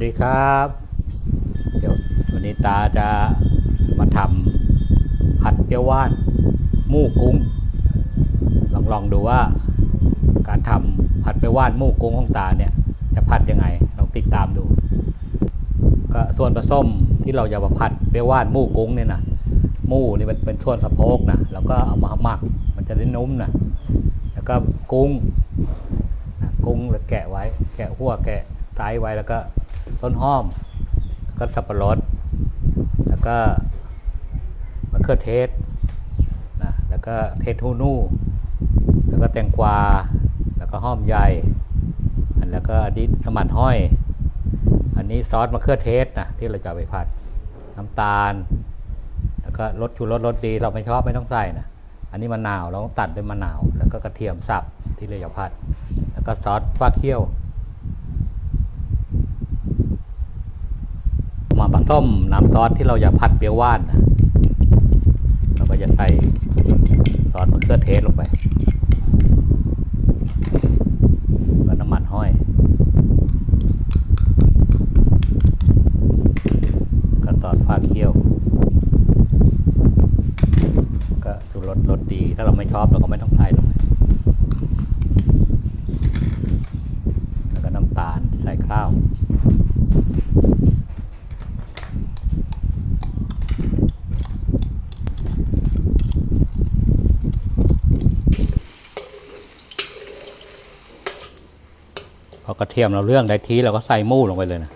สดีครับ เดี๋ยววันนี้ตาจะมาทำผัดเปรี้ยวหว่านหมูกุ้ง ลองลองดูว่าการทำผัดเปรี้ยวหว่านหมูกุ้งของตาเนี่ยจะผัดยังไงลองติดตามดู ก็ส่วนผสมที่เราจะมาผัดเปรี้ยวหว่านหมูกุ้งเนี่ยนะหมูนี่มันเป็นส่วนสะโพกนะแล้วก็เอามาหมักมันจะได้นุ่มนะแล้วก็กุ้งนะกุ้งแล้วแกะไว้ แกะหัวแกะไตไว้แล้วก็ ต้นหอม ก็สับปะรด แล้วก็มะเขือเทศนะแล้วก็เทศหูนู่ แล้วก็แตงกวา แล้วก็หอมใหญ่อันแล้วก็อันนี้สมันห้อย อันนี้ซอสมะเขือเทศนะที่เราจะไปผัด น้ำตาล แล้วก็รสชูรสรสดีเราไม่ชอบไม่ต้องใส่นะอันนี้มะนาวเราต้องตัดด้วยมะนาว แล้วก็กระเทียมสับที่เราจะผัด แล้วก็ซอสฟ้าเคี่ยว มาผสมน้ำซอสที่เราจะผัดเปรี้ยวหวานเราก็จะใส่ซอสมะเขือเทศลงไปแล้วน้ำมันห้อย ก็ซอสฟ้าเคี่ยว ก็ชูรสรสดี ถ้าเราไม่ชอบเราก็ไม่ต้องใส่ลงไปแล้วก็น้ำตาลใส่ข้าว พอกระเทียมเราเรื่องได้ทีเราก็ใส่มูลงไปเลยนะ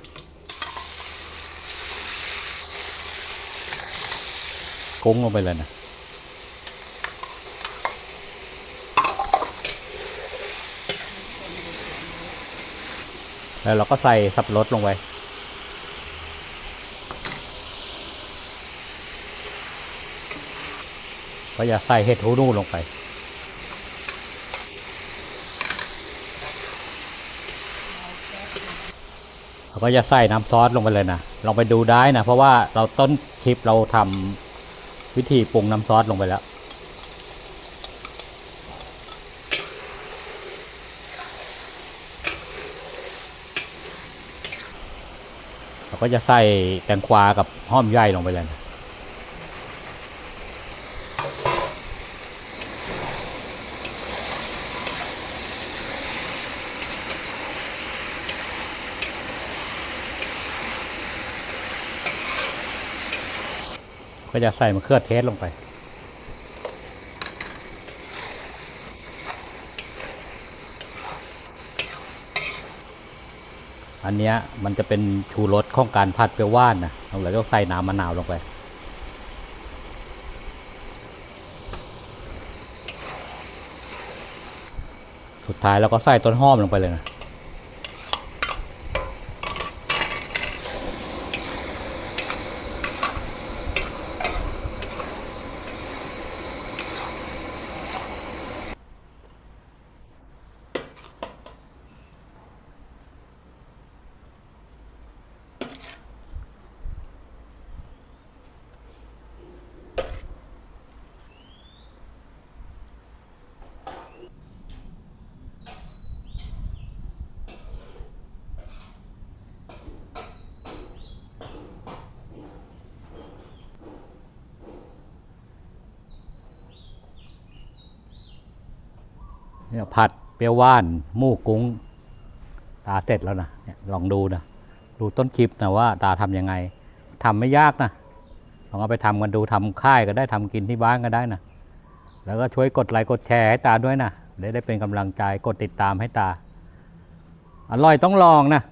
กุ้งลงไปเลยนะแล้วเราก็ใส่สับปะรดลงไปก็อย่าใส่เห็ดหูนูลงไป เรา ก็จะใส่น้ำซอสลงไปเลยนะลองไปดูได้นะเพราะว่าเราต้นคลิปเราทำวิธีปรุงน้ำซอสลงไปแล้ว เราก็จะใส่แตงกวากับห้อมใหญ่ลงไปเลยนะ ก็จะใส่มะเขือเทศลงไป อันเนี้ยมันจะเป็นชูรสของการผัดเปรี้ยวหว่านนะเราเลยต้องใส่น้ำมะนาวลงไปสุดท้ายเราก็ใส่ต้นหอมลงไปเลยนะ เนี่ยผัดเปรี้ยวหว่านหมูกุ้ง ตาเสร็จแล้วนะเนี่ยลองดูนะดูต้นคลิปนะว่าตาทำยังไงทำไม่ยากนะลองเอาไปทำกันดูทำค่ายก็ได้ทำกินที่บ้านก็ได้นะแล้วก็ช่วยกดไลค์กดแชร์ให้ตาด้วยนะได้ได้เป็นกำลังใจกดติดตามให้ตา อร่อยต้องลองนะ